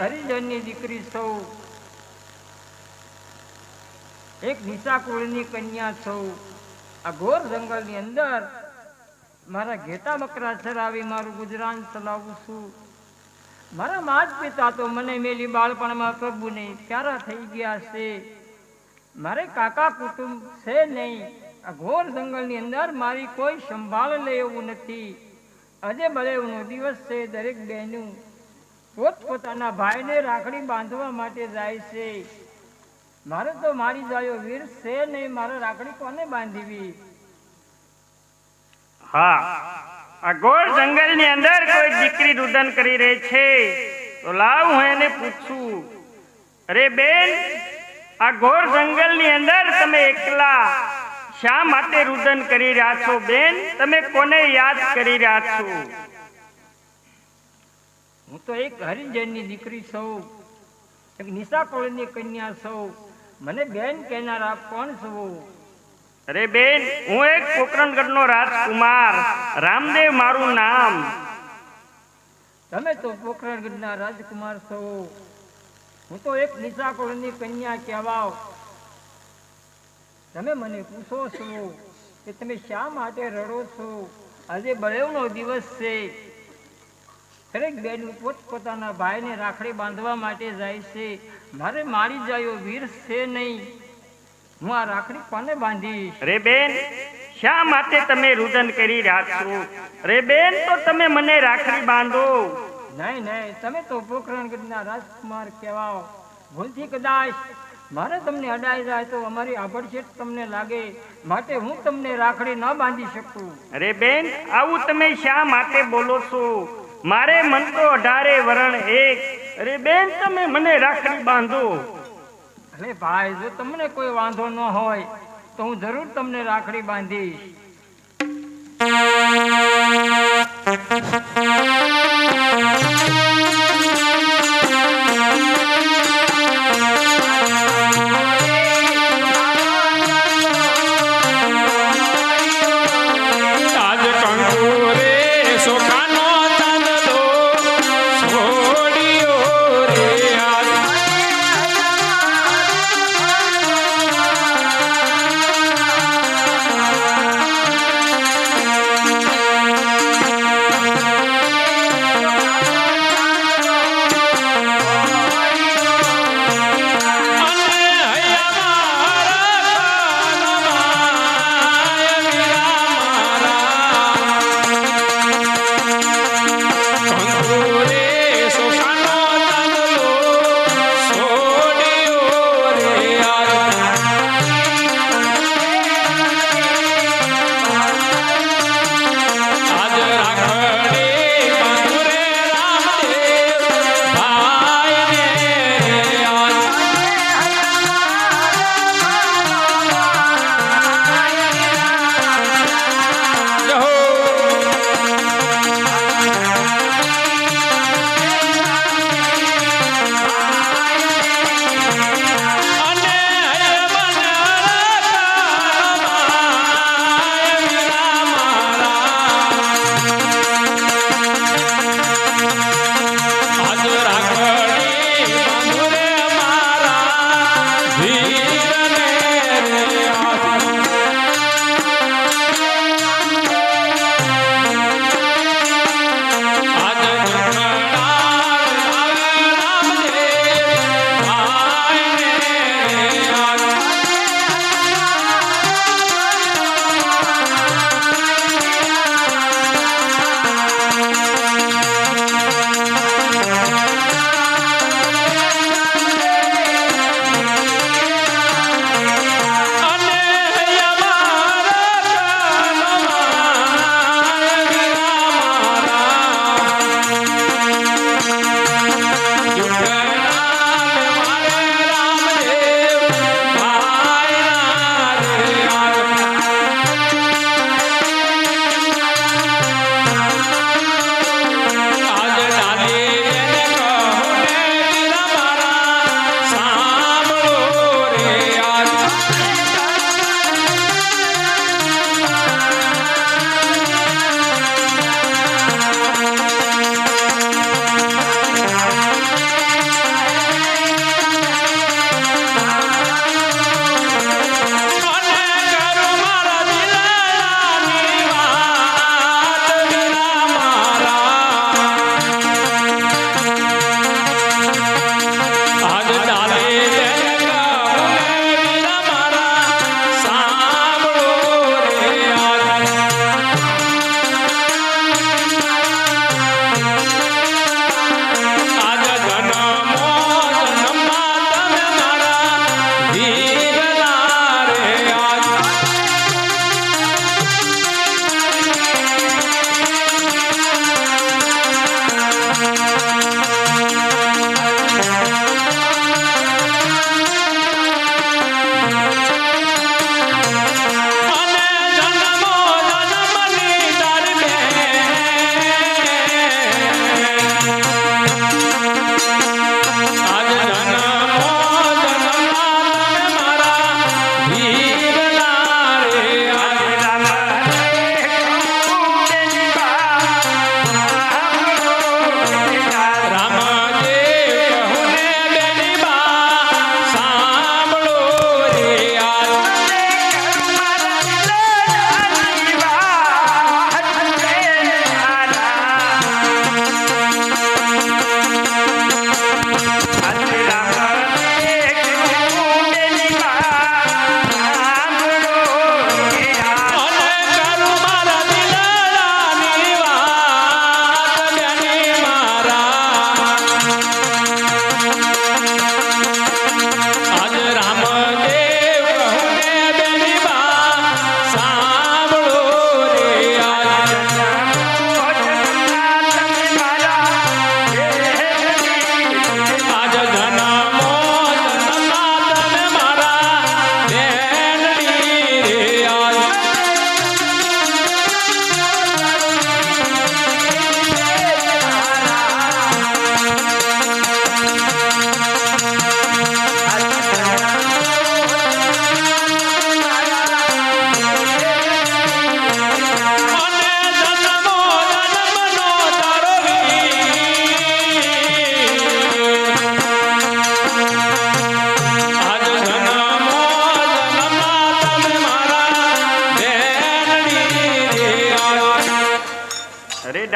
હરિજનની દીકરી સૌ. એક નિશા કુળની કન્યા સૌ. આ ઘોર જંગલની અંદર મારા ઘેટા બકરા ચરાવી મારું ગુજરાન ચલાવું છું. મારા માત પિતા તો મને મેલી બાળપણમાં પ્રભુને પ્યારા થઈ ગયા છે. મારે કાકા કુટુંબ છે નહીં. આ ઘોર જંગલની અંદર મારી કોઈ સંભાળ લે એવું નથી. આજે ભલે બળેવનો દિવસ છે દરેક બહેનું. પોતપોતાના ભાઈને રાખડી બાંધવા માટે જાય છે. મારે તો મારી જાયો વીર છે નહીં, મારે રાખડી કોને બાંધવી? હા, આ ગોળ જંગલની અંદર કોઈ દીકરી રુદન કરી રહી છે. તો લાવ હું એને પૂછું. અરે બેન, આ ઘોર જંગલની અંદર તમે એકલા શા માટે રુદન કરી રહ્યા છો બેન? તમે કોને યાદ કરી રહ્યા છો? હું તો એક હરિજનની દીકરી છું એક નિશા કોળની કન્યા છું. મને બેન કહેનારા કોણ છો? અરે બેન હું એક પોકરણગઢનો રાજકુમાર. રામદેવ મારું નામ. તમે તો પોખરણગઢના રાજકુમાર છો. હું તો એક નિશા કોળની કન્યા કહેવાવ. તમે મને પૂછો છો કે તમે શા માટે રડો છો? આજે બળેવનો દિવસ છે. દરેક બેન પોતપોતાના ભાઈને રાખડી બાંધવા માટે જાય છે. મારે મારી જાયો વીર છે નહીં. હું આ રાખડી કોને બાંધીશ? રે બેન શા માટે તમે રુદન કરી રહ્યા છો? રે બેન તો તમે મને રાખડી બાંધો. નહીં નહીં તમે તો પોખરણગઢના રાજકુમાર કહેવાઓ. ભૂલથી કદાચ મારે તમને અડાઈ જાય તો અમારી આભડછેટ તમને લાગે. માટે હું તમને રાખડી ન બાંધી શકું. અરે બેન આવું તમે શા માટે બોલો છો? મારે મન તો અઢારે વરણ એક. અરે બેન, તમે મને રાખડી બાંધો. અરે ભાઈ, જો તમને કોઈ વાંધો ન હોય, તો હું જરૂર તમને રાખડી બાંધીશ.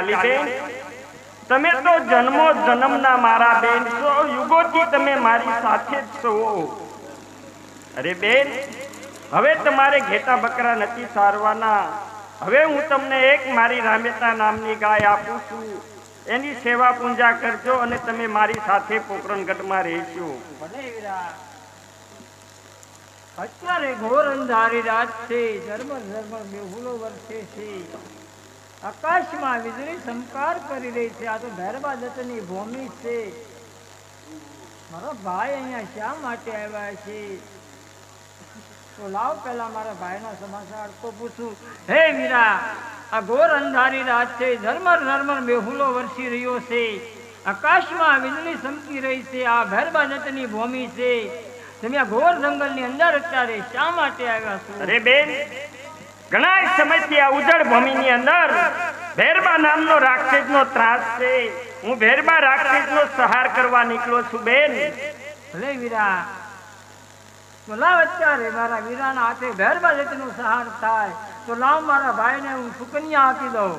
ચાલી તમે તો જન્મો જન્મના મારા બેન છો, યુગોથી તમે મારી સાથે જ છો. અરે બેન, હવે તમારે ઘેટા બકરા નથી સારવાના. હવે હું તમને એક મારી રામેતા નામની ગાય આપું છું. એની સેવા પૂજા કરજો અને તમે મારી સાથે પોકરણગઢમાં રહેશો અત્યારે ઘોર અંધારી રાત છે. ધર્મ ધર્મ મેહુલો વર્ષે છે. આકાશમાં વીજળી સંકાર કરી રહી છે. આ તો ભૈરવા દત્તની ભૂમિ છે. મારો ભાઈ અહીંયા શા માટે આવ્યા છે? તો લાવ પેલા મારા ભાઈના સમાચાર. તો પૂછું, હે મીરા, આ ઘોર અંધારી રાત છે. ઝરમર ઝરમર મેહુલો વરસી રહ્યો છે. આકાશમાં વીજળી ચમકી રહી છે. આ ભૈરવા દત્તની ભૂમિ છે. તમે આ ઘોર જંગલની અંદર અત્યારે શા માટે આવ્યા છો? અરે બેન ઘણા સમયથી આ ઉજળ ભૂમિની અંદર ભેરબા નામનો રાક્ષસનો ત્રાસ છે. હું ભેરબા રાક્ષસનો સહાર કરવા નીકળ્યો છું, બેન. ભલે વીરા. તો લાવ મારા વીરાના હાથે ભેરબા જતનો સહાર થાય, તો લાવ મારા ભાઈને હું સુકન્યા આપી દઉં.